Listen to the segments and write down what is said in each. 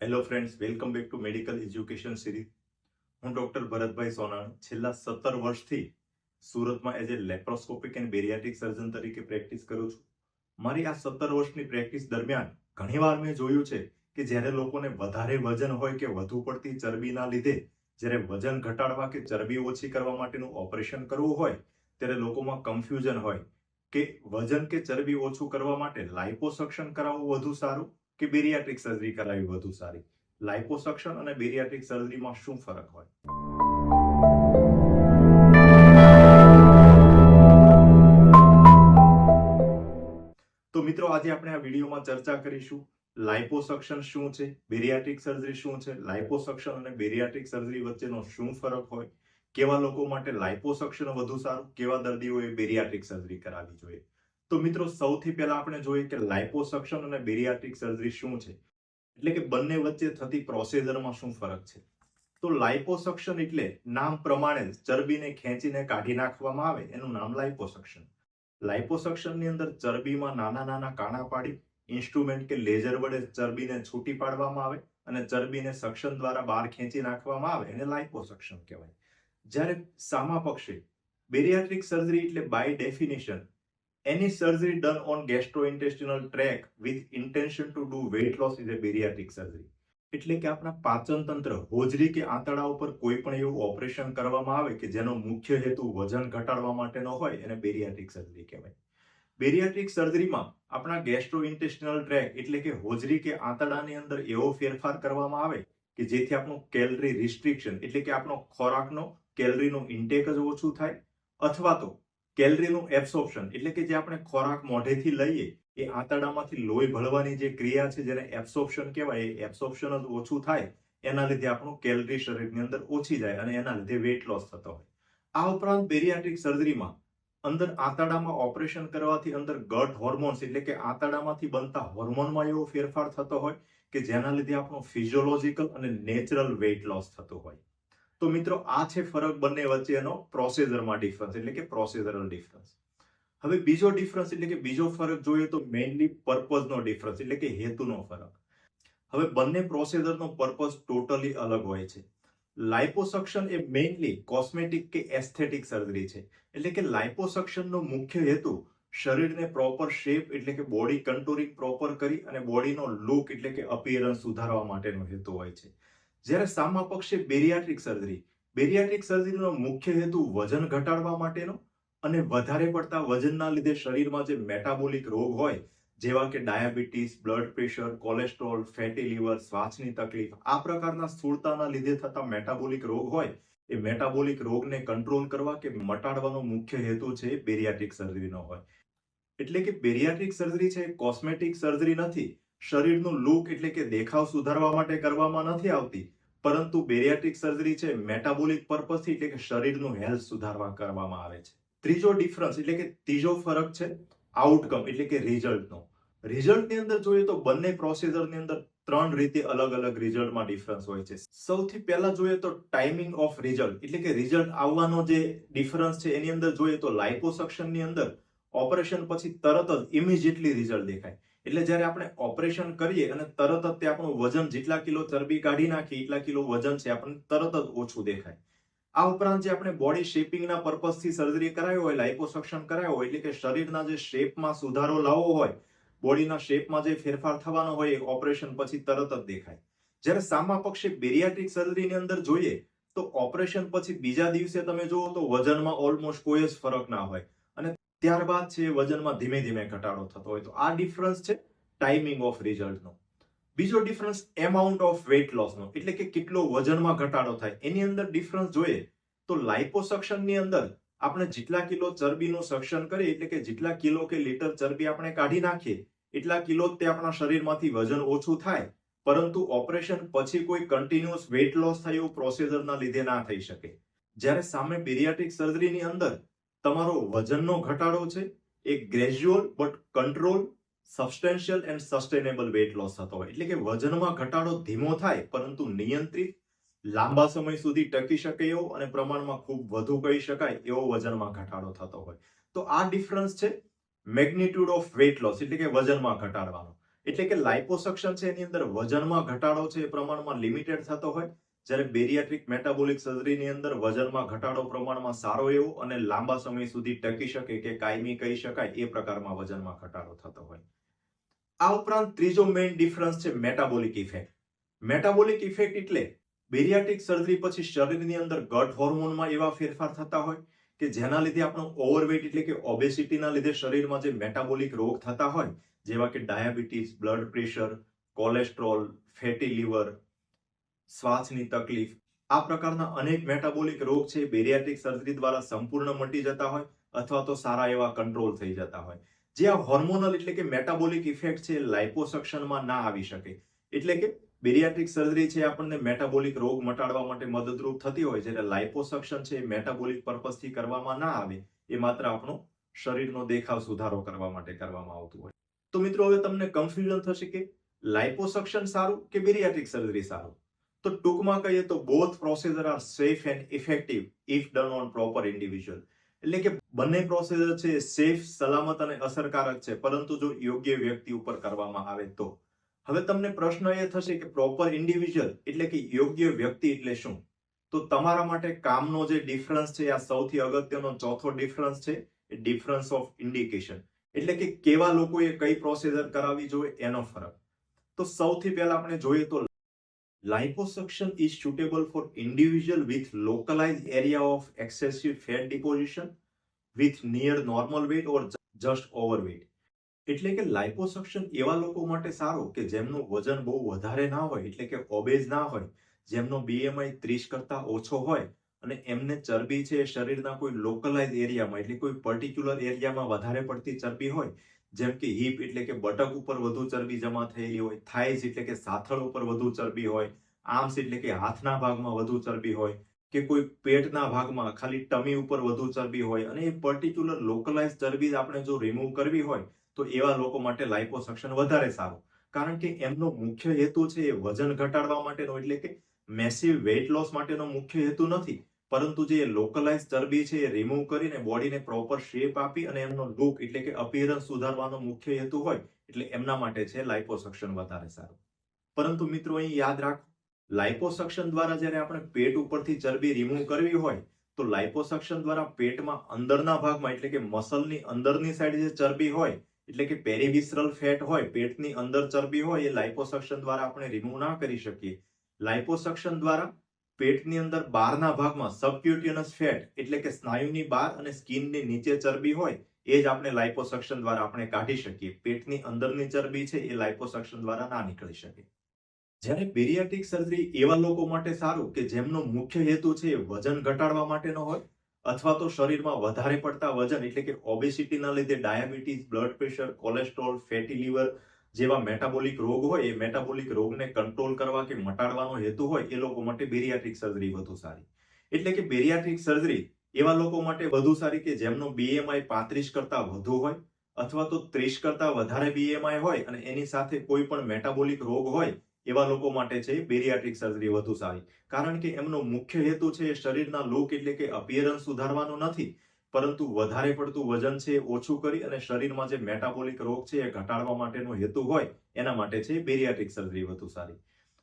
Hello friends welcome back to medical education series હું doctor Bharatbhai સોનાણ છેલ્લા સત્તર વર્ષથી સુરતમાં as a laparoscopic and bariatric surgeon તરીકે પ્રેક્ટિસ કરું છું. મારી આ સત્તર વર્ષની પ્રેક્ટિસ દરમિયાન ઘણીવાર મેં જોયું છે કે જ્યારે લોકોને વધારે વજન હોય કે વધુ પડતી ચરબીના લીધે જ્યારે વજન ઘટાડવા કે ચરબી ઓછી કરવા માટેનું ઓપરેશન કરવું હોય, ત્યારે લોકોમાં કન્ફ્યુઝન હોય કે વજન કે ચરબી ઓછું કરવા માટે લાઇપોસક્શન કરાવવું વધુ સારું કે બેરિયાટ્રિક સર્જરી કરાવી વધુ સારી? લાઇપોસક્શન અને બેરિયાટ્રિક સર્જરીમાં શું ફરક હોય? તો મિત્રો, આજે આપણે આ વિડીયોમાં ચર્ચા કરીશું લાઇપોસક્શન શું છે, બેરિયાટ્રિક સર્જરી શું છે લાઇપોસક્શન અને બેરિયાટ્રિક સર્જરી વચ્ચેનો શું ફરક હોય? કેવા લોકો માટે લાઇપોસક્શન વધુ સારું, કેવા દર્દીઓએ બેરિયાટ્રિક સર્જરી કરાવવી જોઈએ? તો મિત્રો સૌથી પહેલા આપણે જોઈએ કે લાઇપોસક્શન અને બેરિયાટ્રિક સર્જરી શું છે? એટલે કે બંને વચ્ચે થતી પ્રોસીજરમાં શું ફરક છે? તો લાઇપોસક્શન એટલે નામ પ્રમાણે ચરબીને ખેંચીને કાઢી નાખવામાં આવે, એનું નામ લાઇપોસક્શન લાઇપોસક્શનની અંદર ચરબીમાં નાના નાના કાણા પાડી ઇન્સ્ટ્રુમેન્ટ કે લેઝર વડે ચરબીને છૂટી પાડવામાં આવે અને ચરબીને સક્શન દ્વારા બહાર ખેંચી નાખવામાં આવે, એને લાઇપોસક્શન કહેવાય. જ્યારે સામા પક્ષે બેરિયાટ્રિક સર્જરી એટલે by definition any surgery done on gastrointestinal tract with intention to do weight loss is a bariatric surgery. એટલે કે આપણા પાચન તંત્ર હોજરી કે આંતડા ઉપર કોઈ પણ એવું ઓપરેશન કરવામાં આવે કે જેનો મુખ્ય હેતુ વજન ઘટાડવા માટેનો હોય એને બેરિયાટ્રિક સર્જરી કહેવાય. બેરિયાટ્રિક સર્જરીમાં આપણા ગેસ્ટ્રોઇન્ટેસ્ટિનલ ટ્રેક એટલે કે હોજરી કે આંતરડાની અંદર એવો ફેરફાર કરવામાં આવે કે જેથી આપણું કેલરી રિસ્ટ્રિક્શન એટલે કે આપણો ખોરાકનો કેલરીનું ઇન્ટેક જ ઓછું થાય અથવા તો કેલરીનું એબ્સોપ્શન એટલે કે જે આપણે ખોરાક મોઢેથી લઈએ, એ આંતરડામાંથી લોહી ભળવાની જે ક્રિયા છે જેને એબ્સોપ્શન કહેવાય, એ એબ્સોપ્શન જ ઓછું થાય, એના લીધે આપણું કેલરી શરીરની અંદર ઓછી જાય અને એના લીધે વેટ લોસ થતો હોય. આ ઉપરાંત બેરિયાટ્રિક સર્જરીમાં અંદર આંતરડામાં ઓપરેશન કરવાથી અંદર ગટ હોર્મોન્સ એટલે કે આંતરડામાંથી બનતા હોર્મોનમાં એવો ફેરફાર થતો હોય કે જેના લીધે આપણું ફિઝિયોલોજીકલ અને નેચરલ વેઇટ લોસ થતો હોય. તો મિત્રો આ છે ફરક બંને વચ્ચેનો પ્રોસેસરમાં ડિફરન્સ એટલે કે પ્રોસેસરલ ડિફરન્સ હવે બીજો ડિફરન્સ એટલે કે બીજો ફરક જોઈએ તો મેઇનલી પર્પઝનો ડિફરન્સ એટલે કે હેતુનો ફરક. હવે બંને પ્રોસેસરનો પર્પઝ ટોટલી અલગ હોય છે. લાઇપોસક્શન એ મેઇનલી કોસ્મેટિક કે એસ્થેટિક સર્જરી છે. એટલે કે લાઇપોસક્શનનો મુખ્ય હેતુ શરીરને પ્રોપર શેપ એટલે કે બોડી કન્ટોરિંગ પ્રોપર કરી અને બોડીનો લુક એટલે કે અપિયરન્સ સુધારવા માટેનો હેતુ હોય છે. જ્યારે સામા પક્ષે બેરિયાટ્રિક સર્જરી. બેરિયાટ્રિક સર્જરીનો મુખ્ય હેતુ વજન ઘટાડવા માટેનો અને વધારે પડતા વજનના લીધે શરીરમાં જે મેટાબોલિક રોગ હોય, જેવા કે diabetes, blood pressure, cholesterol, fatty liver, શ્વાસની તકલીફ, આ પ્રકારના સ્થૂળતાના લીધે થતા મેટાબોલિક રોગ હોય, એ મેટાબોલિક રોગને કંટ્રોલ કરવા કે મટાડવાનો મુખ્ય હેતુ છે બેરિયાટ્રિક સર્જરીનો હોય. એટલે કે બેરિયાટ્રિક સર્જરી છે કોસ્મેટિક સર્જરી નથી શરીરનું લુક એટલે કે દેખાવ સુધારવા માટે કરવામાં નથી આવતી, પરંતુ બેરિયાટ્રિક સર્જરી છે મેટાબોલિક પર્પઝથી એટલે કે શરીરનું હેલ્થ સુધારવા કરવામાં આવે છે. ત્રીજો ડિફરન્સ એટલે કે ત્રીજો ફરક છે આઉટકમ એટલે કે રિઝલ્ટનો રિઝલ્ટની અંદર જોઈએ તો બંને પ્રોસીજરની અંદર ત્રણ રીતે અલગ અલગ રિઝલ્ટમાં ડિફરન્સ હોય છે. સૌથી પહેલા જોઈએ તો ટાઈમિંગ ઓફ રિઝલ્ટ એટલે કે રિઝલ્ટ આવવાનો જે ડિફરન્સ છે, એની અંદર જોઈએ તો લાઇપોસક્શનની અંદર ઓપરેશન પછી તરત જ ઇમિજિએટલી રિઝલ્ટ દેખાય. એટલે જ્યારે આપણે ઓપરેશન કરીએ અને તરત જ તે આપણું વજન જેટલા કિલો ચરબી કાઢી નાખીએ, એટલા કિલો વજન છે, આપણને તરત જ ઓછું દેખાય. આ ઉપરાંત જે આપણે બોડી શેપિંગના પર્પઝથી સર્જરી કરાવી હોય લાઇપોસક્શન કરાયો હોય, એટલે કે શરીરના જે શેપમાં સુધારો લાવવો હોય બોડીના શેપમાં જે ફેરફાર થવાનો હોય, એ ઓપરેશન પછી તરત જ દેખાય. જ્યારે સામા પક્ષે બેરિયાટ્રિક સર્જરીની અંદર જોઈએ, તો ઓપરેશન પછી બીજા દિવસે તમે જુઓ તો વજનમાં ઓલમોસ્ટ કોઈ જ ફરક ના હોય. અને ત્યારબાદ છે વજનમાં ધીમે ધીમે ઘટાડો થતો હોય તો આ ડિફરન્સ છે ટાઈમિંગ ઓફ રિઝલ્ટનો બીજો ડિફરન્સ એમાઉન્ટ ઓફ વેઇટ લોસનો એટલે કે કેટલો વજનમાં ઘટાડો થાય, એની અંદર ડિફરન્સ જોઈએ તો લાઇપોસક્શનની અંદર આપણે જેટલા કિલો ચરબીનું સક્શન કરીએ, એટલે કે જેટલા કિલો કે લીટર ચરબી આપણે કાઢી નાખીએ, એટલા કિલો તે આપણા શરીરમાંથી વજન ઓછું થાય, પરંતુ ઓપરેશન પછી કોઈ કન્ટિન્યુઅસ વેઇટ લોસ થાય એવું પ્રોસીજરના લીધે ના થઈ શકે. જ્યારે સામે પીરિયાટિક સર્જરીની અંદર તમારો વજનનો ઘટાડો છે, એ gradual but control substantial and sustainable weight loss થતો હોય. એટલે કે વજનમાં ઘટાડો ધીમો થાય, પરંતુ નિયંત્રિત, લાંબા સમય સુધી ટકી શકે એવો અને પ્રમાણમાં ખૂબ વધુ કહી શકાય એવો વજનમાં ઘટાડો થતો હોય. તો આ ડિફરન્સ છે મેગ્નિટ્યુડ ઓફ વેટ લોસ એટલે કે વજનમાં ઘટાડવાનો. એટલે કે લાઇપોસક્શન છે એની અંદર વજનમાં ઘટાડો છે એ પ્રમાણમાં લિમિટેડ થતો હોય જ્યારે બેરિયાટ્રિક મેટાબોલિક સર્જરીની અંદર વજનમાં ઘટાડો પ્રમાણમાં સારો એવો અને લાંબા સમય સુધી ટકી શકે કે કાયમી કહી શકાય એ પ્રકારમાં વજનમાં ઘટાડો થતો હોય. આ ઉપરાંત ત્રીજો મેઇન ડિફરન્સ છે મેટાબોલિક ઇફેક્ટ મેટાબોલિક ઇફેક્ટ એટલે બેરિયાટ્રિક સર્જરી પછી શરીરની અંદર ગટ હોર્મોનમાં એવા ફેરફાર થતા હોય કે જેના લીધે આપણું ઓવરવેટ એટલે કે ઓબેસિટીના લીધે શરીરમાં જે મેટાબોલિક રોગ થતા હોય, જેવા કે diabetes blood pressure cholesterol fatty liver શ્વાસની તકલીફ. આ પ્રકારના અનેક મેટાબોલિક રોગ છે બેરિયાટ્રિક સર્જરી દ્વારા સંપૂર્ણ મટી જતા હોય અથવા તો સારા એવા કંટ્રોલ થઈ જતા હોય. જે આ હોર્મોનલ એટલે કે મેટાબોલિક ઇફેક્ટ છે લાઇપોસક્શનમાં ના આવી શકે. એટલે કે બેરિયાટ્રિક સર્જરી છે, આપણને મેટાબોલિક રોગ મટાડવા માટે મદદરૂપ થતી હોય, જ્યારે લાઇપોસક્શન છે મેટાબોલિક પર્પઝથી કરવામાં ના આવે, એ માત્ર આપણો શરીરનો દેખાવ સુધારો કરવા માટે કરવામાં આવતું હોય. તો મિત્રો, હવે તમને કન્ફ્યુઝન થશે કે લાઇપોસક્શન સારું કે બેરિયાટ્રિક સર્જરી સારું? તો ટૂંકમાં કહીએ તો both procedure are safe and effective if done on proper individual એટલે કે બંને પ્રોસીજર છે સેફ સલામત અને અસરકારક છે. પરંતુ જો યોગ્ય વ્યક્તિ ઉપર કરવામાં આવે તો. હવે તમને પ્રશ્ન એ થશે કે પ્રોપર ઇન્ડિવિજ્યુઅલ એટલે કે યોગ્ય વ્યક્તિ એટલે શું? તો તમારા માટે કામનો જે ડિફરન્સ છે આ સૌથી અગત્યનો ચોથો ડિફરન્સ છે એ ડિફરન્સ ઓફ ઇન્ડિકેશન એટલે કે કેવા લોકોએ કઈ પ્રોસીજર કરાવવી જોઈએ એનો ફરક. તો સૌથી પહેલા આપણે જોઈએ તો liposuction is suitable for individual with localized area of excessive fat deposition with near normal weight or ju- just overweight. એટલે કે લાઇપોસક્શન એવા લોકો માટે સારું કે જેમનું વજન બહુ વધારે ના હોય, એટલે કે ઓબેઝ ના હોય, જેમનો બીએમઆઈ ત્રીસ કરતા ઓછો હોય અને એમને ચરબી છે શરીરના કોઈ લોકલાઇઝ એરિયામાં એટલે કોઈ પર્ટિક્યુલર એરિયામાં વધારે પડતી ચરબી હોય જેમ કે હિપ એટલે કે બટક ઉપર વધુ ચરબી જમા થયેલી હોય થાઈઝ એટલે કે સાથળ ઉપર વધુ ચરબી હોય, આર્મ્સ એટલે કે હાથના ભાગમાં વધુ ચરબી હોય કે કોઈ પેટના ભાગમાં ખાલી ટમી ઉપર વધુ ચરબી હોય અને એ પર્ટિક્યુલર લોકલાઇઝ ચરબી આપણે જો રિમૂવ કરવી હોય, તો એવા લોકો માટે લાઇપોસક્શન વધારે સારું. કારણ કે એમનો મુખ્ય હેતુ છે એ વજન ઘટાડવા માટેનો એટલે કે મેસિવ વેઇટ લોસ માટેનો મુખ્ય હેતુ નથી. પરંતુ જે લોકલાઇઝ ચરબી છે એ રિમૂવ કરીને બોડીને પ્રોપર શેપ આપી અને એમનો લુક એટલે કે અપિયરન્સ સુધારવાનો મુખ્ય હેતુ હોય એટલે એમના માટે છે લાઇપોસક્શન વધારે સારું. પરંતુ મિત્રો અહીં યાદ રાખો લાઇપોસક્શન દ્વારા જ્યારે આપણે પેટ ઉપરથી ચરબી રિમૂવ કરવી હોય, તો લાઇપોસક્શન દ્વારા પેટમાં અંદરના ભાગમાં એટલે કે મસલની અંદરની સાઈડ જે ચરબી હોય, એટલે કે પેરીવિસરલ ફેટ હોય, પેટની અંદર ચરબી હોય, એ લાઇપોસક્શન દ્વારા આપણે રિમૂવ ના કરી શકીએ. લાઇપોસક્શન દ્વારા પેટની અંદર બહારના ભાગમાં સબક્યુટિયનસ ફેટ એટલે કે સ્નાયુની બહાર અને સ્કિનની નીચે ચરબી હોય, એ જ આપણે લાઇપોસક્શન દ્વારા આપણે કાઢી શકીએ. પેટની અંદરની ચરબી છે, એ લાઇપોસક્શન દ્વારા ના નીકળી શકે. જ્યારે પેરિયાટિક સર્જરી એવા લોકો માટે સારું કે જેમનો મુખ્ય હેતુ છે એ વજન ઘટાડવા માટેનો હોય, અથવા તો શરીરમાં વધારે પડતા વજન એટલે કે ઓબેસિટીના લીધે diabetes blood pressure cholesterol fatty liver જેવા મેટાબોલિક રોગ હોય, એ મેટાબોલિક રોગને કંટ્રોલ કરવા કે મટાડવાનો હેતુ હોય, એ લોકો માટે બેરિયાટ્રિક સર્જરી વધુ સારી. એટલે કે બેરિયાટ્રિક સર્જરી એવા લોકો માટે વધુ સારી કે જેમનો બીએમઆઈ પાંત્રીસ કરતા વધુ હોય, અથવા તો ત્રીસ કરતા વધારે બીએમઆઈ હોય અને એની સાથે કોઈ પણ મેટાબોલિક રોગ હોય, એવા લોકો માટે છે બેરિયાટ્રિક સર્જરી વધુ સારી. કારણ કે એમનો મુખ્ય હેતુ છે એ શરીરના લુક એટલે કે અપિયરન્સ સુધારવાનો નથી પરંતુ વધારે પડતું વજન છે ઓછું કરી અને શરીરમાં જે મેટાબોલિક રોગ છે એ ઘટાડવા માટેનો હેતુ હોય, એના માટે છે બેરિયાટ્રિક સર્જરી વધુ સારી.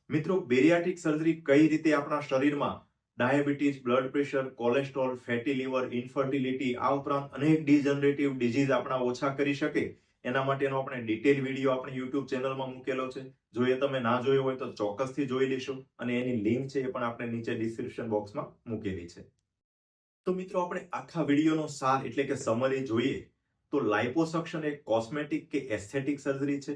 મિત્રો બેરિયાટ્રિક સર્જરી કઈ રીતે આપણા શરીરમાં diabetes, blood pressure, cholesterol, fatty liver, infertility, આ ઉપરાંત અનેક ડિજનરેટિવ ડિઝીઝ આપણા ઓછા કરી શકે, એના માટેનો આપણે ડિટેલ વીડિયો આપણી યુટ્યુબ ચેનલમાં મૂકેલો છે. જો એ તમે ના જોયો હોય તો ચોક્કસથી જોઈ લેશો અને એની લિંક છે એ પણ આપણે નીચે ડિસ્ક્રિપ્શન બોક્સમાં મૂકેલી છે. તો મિત્રો આપણે આખા વિડીયોનો સાર એટલે કે સમરી જોઈએ તો લાઇપોસક્શન એ કોસ્મેટિક કે એસ્થેટિક સર્જરી છે.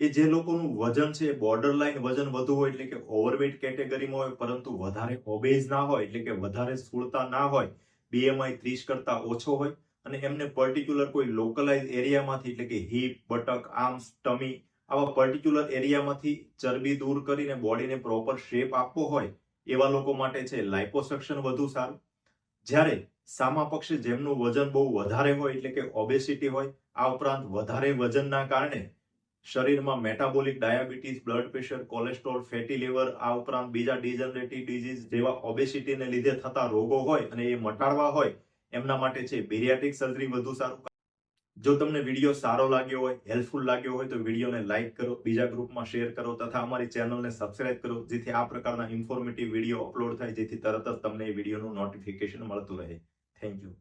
એ જે લોકોનું વજન છે બોર્ડર લાઇન વજન વધુ હોય એટલે કે ઓવરવેટ કેટેગરીમાં હોય, પરંતુ વધારે ઓબેઝ ના હોય એટલે કે વધારે સ્થૂળતા ના હોય બીએમઆઈ ત્રીસ કરતા ઓછો હોય અને એમને પર્ટિક્યુલર કોઈ લોકલાઇઝ એરિયામાંથી એટલે કે હિપ બટક આર્મ્સ ટમી આવા પર્ટિક્યુલર એરિયામાંથી ચરબી દૂર કરીને બોડીને પ્રોપર શેપ આપવો હોય એવા લોકો માટે છે લાઇપોસક્શન વધુ સારું. જ્યારે સામા પક્ષે જેમનું વજન બહુ વધારે હોય એટલે કે ઓબેસિટી હોય, આ ઉપરાંત વધારે વજનના કારણે શરીરમાં metabolic diabetes blood pressure cholesterol fatty liver આ ઉપરાંત બીજા ડિજનરેટિવ ડિઝીઝ જેવા ઓબેસિટીને લીધે થતા રોગો હોય અને એ મટાડવા હોય, એમના માટે છે બેરિયાટ્રિક સર્જરી વધુ સારું. જો તમને વીડિયો સારો લાગ્યો હોય, હેલ્પફુલ લાગ્યો હોય, તો વિડીયોને લાઇક કરો, બીજા ગ્રુપમાં શેર કરો તથા અમારી ચેનલને સબસ્ક્રાઇબ કરો, જેથી આ પ્રકારના ઇન્ફોર્મેટિવ વીડિયો અપલોડ થાય, જેથી તરત જ તમને એ વિડીયોનું નોટિફિકેશન મળતું રહે. Thank you